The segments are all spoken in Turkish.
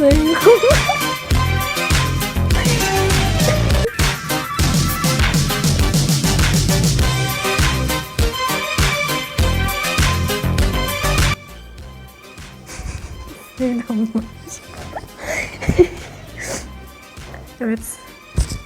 Benim Evet.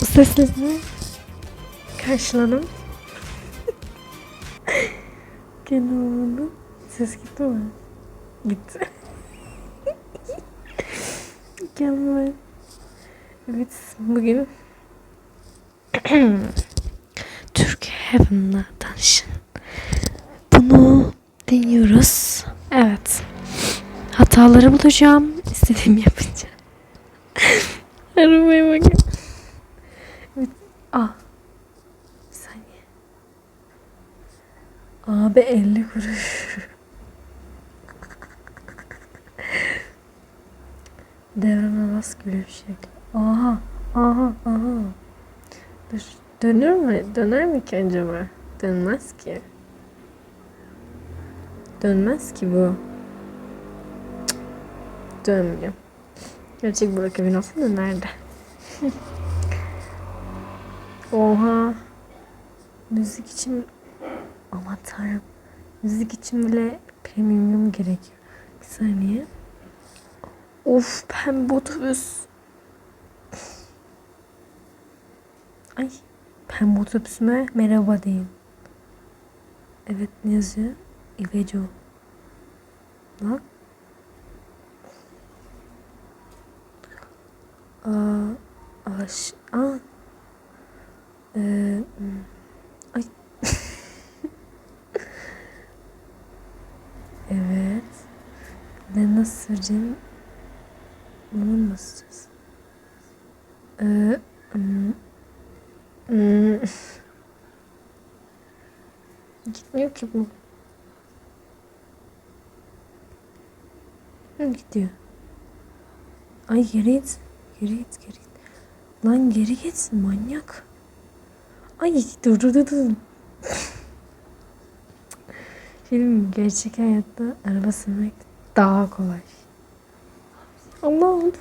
Bu seslerimi karşıladım. Kendi olmadı. Ses gitti mi? Gitti. Mükemmel. Evet bugün Türk Heaven'la tanışın. Bunu deniyoruz. Evet. Hataları bulacağım. İstediğimi yapacağım. Arabaya bakın. Evet. Ah. Bir saniye. Abi 50 kuruş. Devran Aras gülümsek. Aha. Aha. Aha. Dur. Dönür mü? Döner mi ki acaba? Dönmez ki. Dönmez ki bu. Dönmüyor. Gerçek Burak Evin olsa dönerdi. Oha. Müzik için aman tanrım. Müzik için bile premium gerekiyor. Bir saniye. Of pembe otobüs. Ay pembe otobüsüme merhaba deyin. Evet ne yazıyor? İveco. Lan. Aa, aş, aa. Ee, hmm. ay. evet. Ne nasıl süreceğim? Bunu mu basacağız? Ee, hmm. Hmm. Gitmiyor ki bu. Hı, gidiyor. Ay geri git. Geri git geri git. Lan geri git manyak. Ay dur dur dur dur. Film gerçek hayatta araba sürmek daha kolay. Allah dur.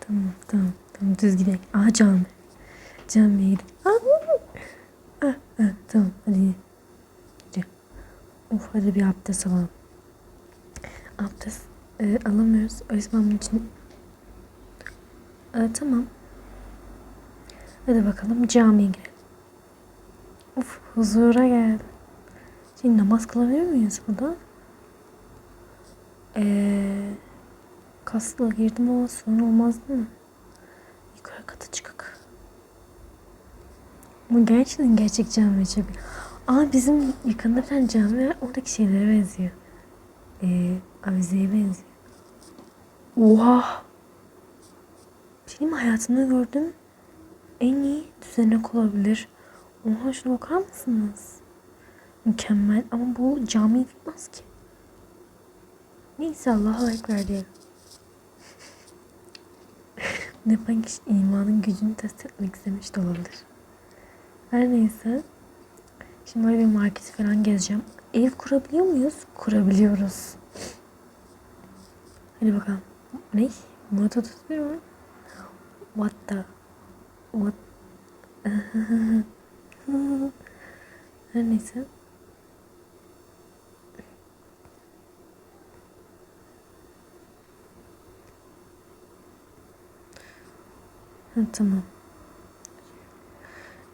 Tamam tamam tamam düz gidelim. Aha cami. Camiye gidelim. Ah, ah, tamam hadi. Of hadi bir abdest alalım. Abdest e, alamıyoruz. O yüzden bunun için e, tamam. Hadi bakalım camiye girelim. Of huzura geldim. Şimdi namaz kılabiliyor muyuz burada? Eee kasla girdim ama sorun olmaz değil mi? Yukarı kata çıkık. Ama gerçekten gerçek cami çok. Aa bizim yakında bir tane cami var. Oradaki şeylere benziyor. Ee, avizeye benziyor. Oha! Benim hayatımda gördüğüm en iyi düzenek olabilir. Oha şuna bakar mısınız? Mükemmel ama bu cami gitmez ki. Neyse Allah'a ekber diyelim. ben kişi imanın gücünü test etmek istemiş de olabilir. Her neyse. Şimdi böyle bir marketi falan gezeceğim. Ev kurabiliyor muyuz? Kurabiliyoruz. Hadi bakalım. Ne? Moto tutuyor mu? What the? What? Her neyse. Ha, tamam.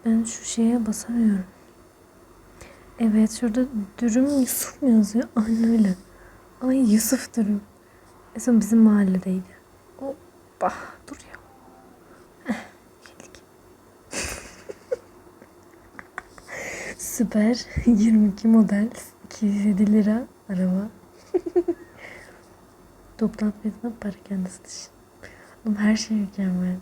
Ben şu şeye basamıyorum. Evet şurada dürüm Yusuf mu yazıyor? Aynen öyle. Ay Yusuf dürüm. En son bizim mahalledeydi. Hoppa dur ya. Heh, geldik. Süper. 22 model. 207 lira araba. Toplam fiyatına para kendisi dışı. Oğlum her şey mükemmel.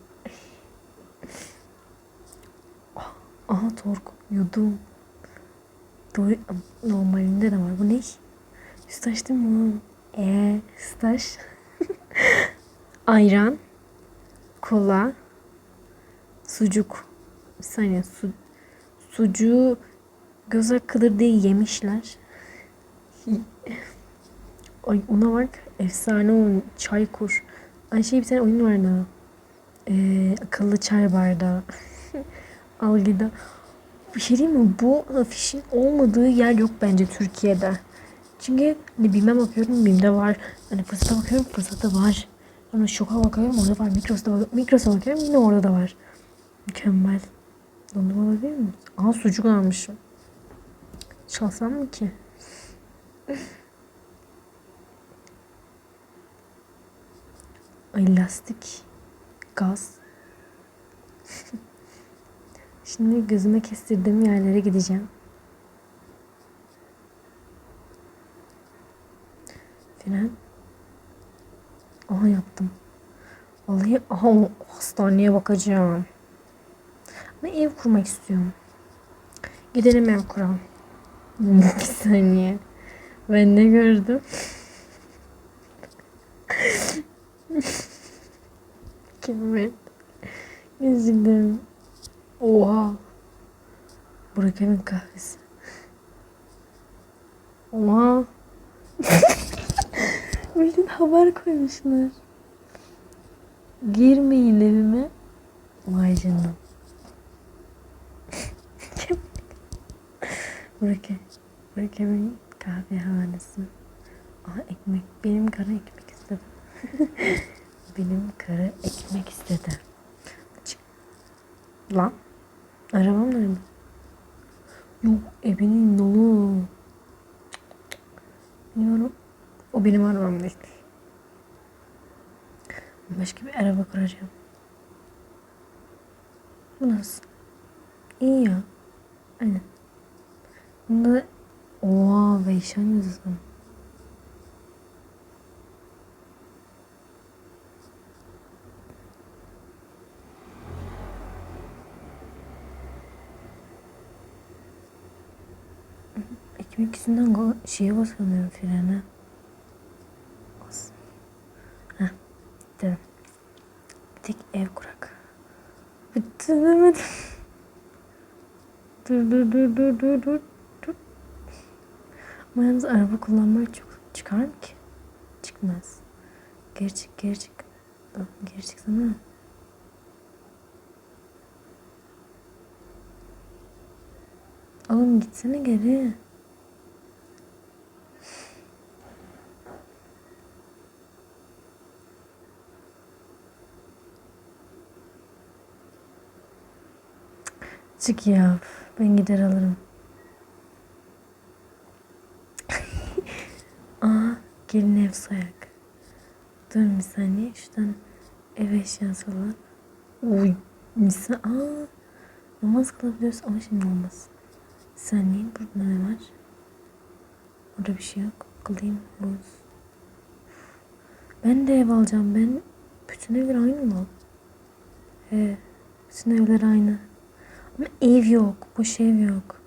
Aha tork yudum. Doğru, normalinde de var. Bu ne? Üstaş değil mi? Eee üstaş. Ayran. Kola. Sucuk. Bir saniye. Su, sucuğu göz hakkıdır diye yemişler. Ay ona bak. Efsane oyun. Çay kur. Ay şey bir tane oyun vardı. Ee, akıllı çay bardağı. Algıda. Bir şey diyeyim mi? Bu afişin olmadığı yer yok bence Türkiye'de. Çünkü hani BİM'e bakıyorum BİM'de var. Hani fırsata bakıyorum fırsatta var. Sonra şoka bakıyorum orada var. Mikros'ta, bak Mikros'a bakıyorum yine orada da var. Mükemmel. Dondurma alabilir miyim? Aa sucuk almışım. Çalsam mı ki? Ay lastik. Gaz. Şimdi gözüme kestirdiğim yerlere gideceğim. Fren. Aha yaptım. Vallahi aha hastaneye bakacağım. Ama ev kurmak istiyorum. Gidelim ev kuralım. Bir saniye. Ben ne gördüm? Kemal. Üzüldüm. Oha. Burak Emin kahvesi. Oha. Bildiğin haber koymuşlar. Girmeyin evime. Vay canına. Burak, Burak Emin kahvehanesi. Aha ekmek. Benim kara ekmek istedim. Benim kara ekmek istedi. Çık. Lan. Arabam nerede? Yok evinin dolu. Bilmiyorum. O benim arabam değil. Başka bir araba kuracağım. Bu nasıl? İyi ya. Aynen. Bunda Oha Veyşan yazdım. Yüzünden go şeye basamıyorum frene. Bas. Heh. Dedim. Bir tek ev kurak. Bitti demedim. Dur dur dur dur dur dur. Ama yalnız araba kullanmak çok çıkar mı ki? Çıkmaz. Geri çık geri çık. Geri çıksana. Oğlum gitsene geri. Çık ya. Ben gider alırım. Aa, gelin ev sayak. Dur bir saniye. Şuradan ev eşyası var. Uy, misal. Aa, namaz kılabiliyoruz ama şimdi olmaz. Bir saniye. Burada ne var? Burada bir şey yok. Kılayım. Buz. Ben de ev alacağım. Ben bütün evler aynı mı? He. Bütün evler aynı. Ev yok. Boş ev yok.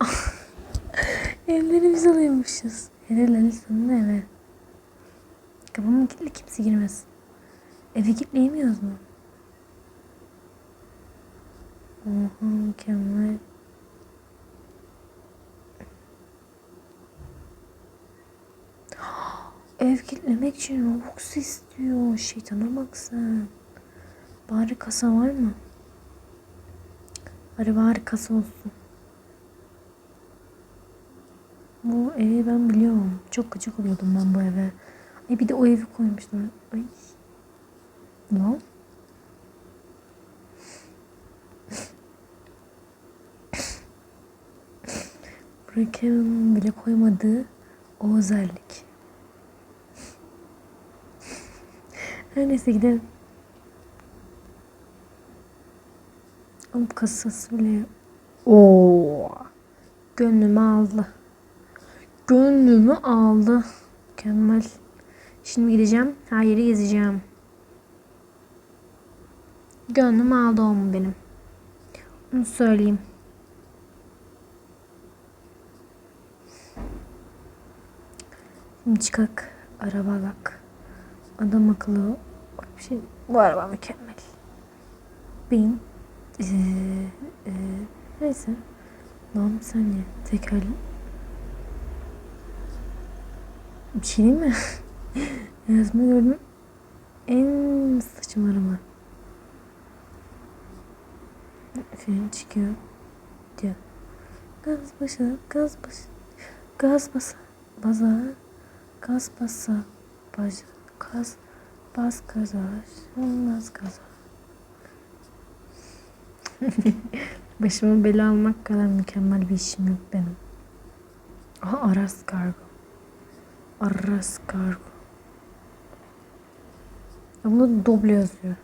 Evleri biz alıyormuşuz. Helal Alison'un evi. Kapımın kilitli kimse girmez. Eve kilitleyemiyoruz mu? Oha mükemmel. Ev kilitlemek için Robux istiyor. Şeytana bak sen. Bari kasa var mı? Bari kasa olsun. Bu evi ben biliyorum. Çok gıcık oluyordum ben bu eve. Ay bir de o evi koymuşlar. Ay. Lan. Bırakamam bile koymadığı o özellik. Her neyse gidelim. Ama kasası bile... Oo. Gönlümü aldı. Gönlümü aldı. Mükemmel. Şimdi gideceğim. Her yeri gezeceğim. Gönlümü aldı o mu benim? Onu söyleyeyim. Şimdi çıkak. Araba bak. Adam akıllı. Bir şey. Bu araba mükemmel. Bin. Ee, e, neyse. Lan bir saniye. Tekerle. Bir şey diyeyim mi? Hayatımda gördüm en saçma araba. Fren çıkıyor. Diyor. Gaz başa, gaz başa. Gaz basa, baza. Gaz basa, baza. Gaz, bas gaza. Olmaz gaza. Başıma bela almak kadar mükemmel bir işim yok benim. Aha Aras Kargo. Aras Kargo. Ya Bunda doble yazıyor.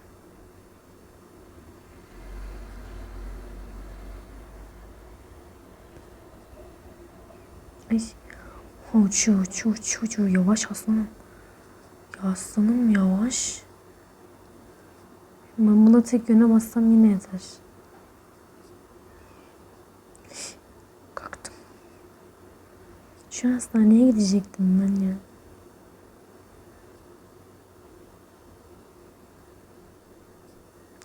Ay. Uçuyor, uçuyor, uçuyor, uçuyor. Yavaş aslanım. Ya aslanım yavaş. Ben buna tek yöne bassam yine yeter. Şu hastaneye gidecektim ben ya.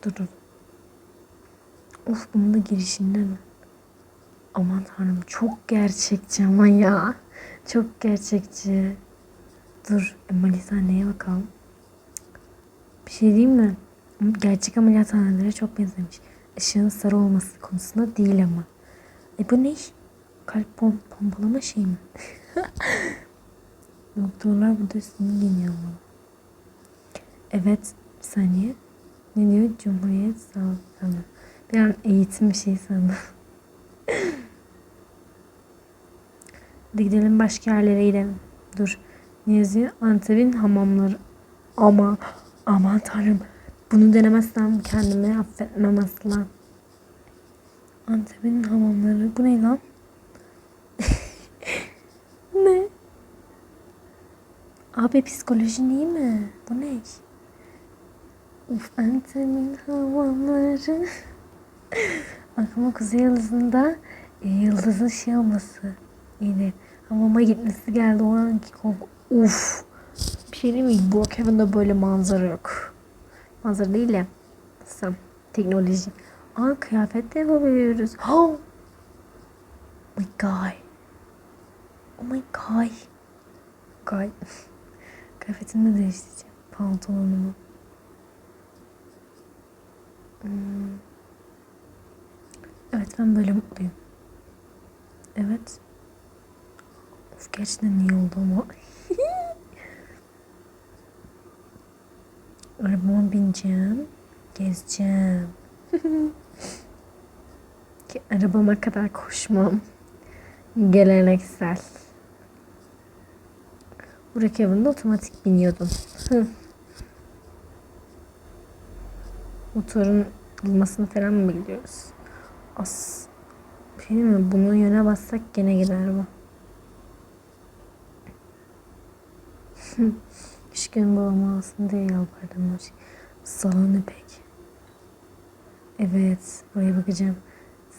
Dur dur. Of bunun da girişinde mi? Aman tanrım çok gerçekçi ama ya. Çok gerçekçi. Dur ameliyathaneye bakalım. Bir şey diyeyim mi? Gerçek ameliyathanelere çok benzemiş. Işığın sarı olması konusunda değil ama. E bu ne? Kalp pom pompalama şey mi? Doktorlar burada üstünü giyiniyor ama. Evet, saniye. Ne diyor? Cumhuriyet Sağlık Bakanı. Bir an eğitim bir şey sandım. Hadi gidelim başka yerlere gidelim. Dur. Ne yazıyor? Antep'in hamamları. Ama aman tanrım. Bunu denemezsem kendimi affetmem asla. Antep'in hamamları. Bu ne lan? ne? Abi psikolojin iyi mi? Bu ne? Uf Antep'in hamamları. Aklıma Kuzey Yıldızı'nda e, yıldızın şey olması. Yine hamama gitmesi geldi. O anki korku. Uf. Bir şey değil mi? Brookhaven'da böyle manzara yok. Manzara değil de. Nasıl? Teknoloji. Aa kıyafet de yapabiliyoruz. Oh my god. Oh my god. God. Kıyafetimi de değiştireceğim. Pantolonumu. Hmm. Evet ben böyle mutluyum. Evet. Of gerçekten iyi oldu ama. Arabama bineceğim. Gezeceğim. Ki arabama kadar koşmam. Geleneksel. Burak evinde otomatik biniyordum. Motorun bulmasını falan mı biliyoruz? As. Şey mi? Bunu yöne bassak gene gider bu. Küçükken babam alsın diye yalvardım. Salon ipek. Evet. Buraya bakacağım.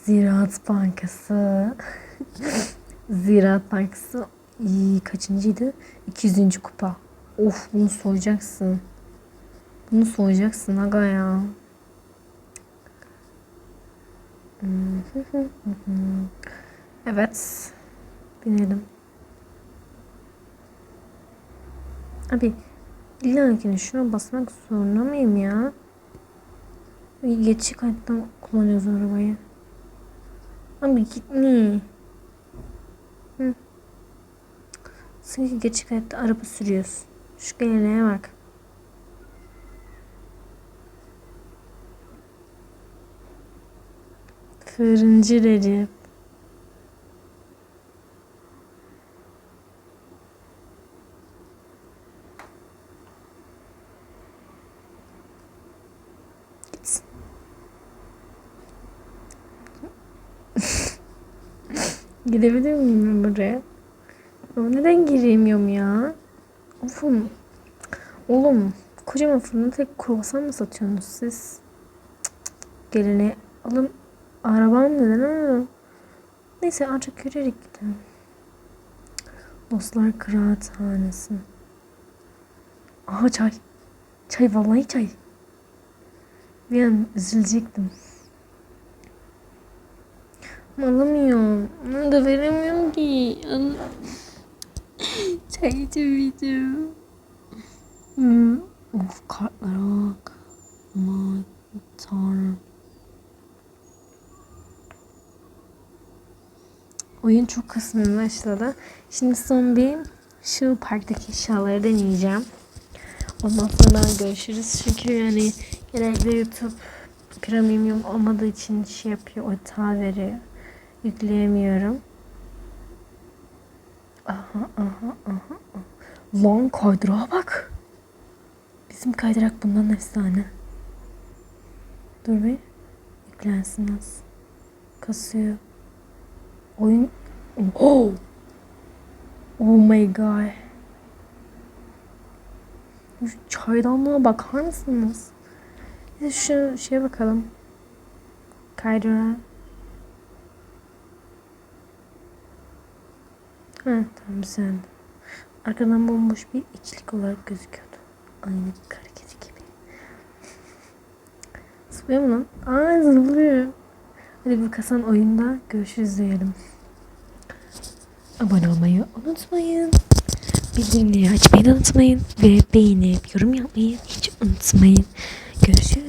Ziraat Bankası. Ziraat Bankası İyi, kaçıncıydı? 200. kupa. Of bunu soyacaksın. Bunu soyacaksın aga ya. Evet. Binelim. Abi illa şuna basmak zorunda mıyım ya? Geçik hatta kullanıyoruz arabayı. Abi gitme. Sanki geçik hayatta araba sürüyorsun. Şu geleneğe bak. Fırıncı Recep. Gidebilir miyim buraya? Ama neden giremiyorum ya? Ofum. Oğlum kocaman fırında tek kruvasan mı satıyorsunuz siz? Gelene alın. Arabam neden alın? Neyse artık yürüyerek gidelim. Dostlar Kıraathanesi. Aha çay. Çay vallahi çay. Bir an üzülecektim. Alamıyorum. Onu da veremiyorum ki. Al Çay içemeyeceğim. Hmm. Of kartlara bak. Aman tanrım. Oyun çok kasmaya başladı. Şimdi son bir şu parktaki eşyaları deneyeceğim. Ondan sonra görüşürüz. Çünkü yani genellikle YouTube premium olmadığı için şey yapıyor. Hata veriyor. Yükleyemiyorum. Aha aha aha. Lan kaydırağa bak. Bizim kaydırak bundan efsane. Dur bir. Yüklensin az. Kasıyor. Oyun... Oh! Oh my god. Şu çaydanlığa bakar mısınız? Şu şeye bakalım. Kaydırağa. Tamam güzel. Arkadan bomboş bir içlik olarak gözüküyordu. Aynı kara kedi gibi. Zıplıyor mu lan? Aa zıplıyor. Hadi bu kasan oyunda görüşürüz diyelim. Abone olmayı unutmayın. Bildirimleri açmayı unutmayın. Ve beğenip yorum yapmayı hiç unutmayın. Görüşürüz.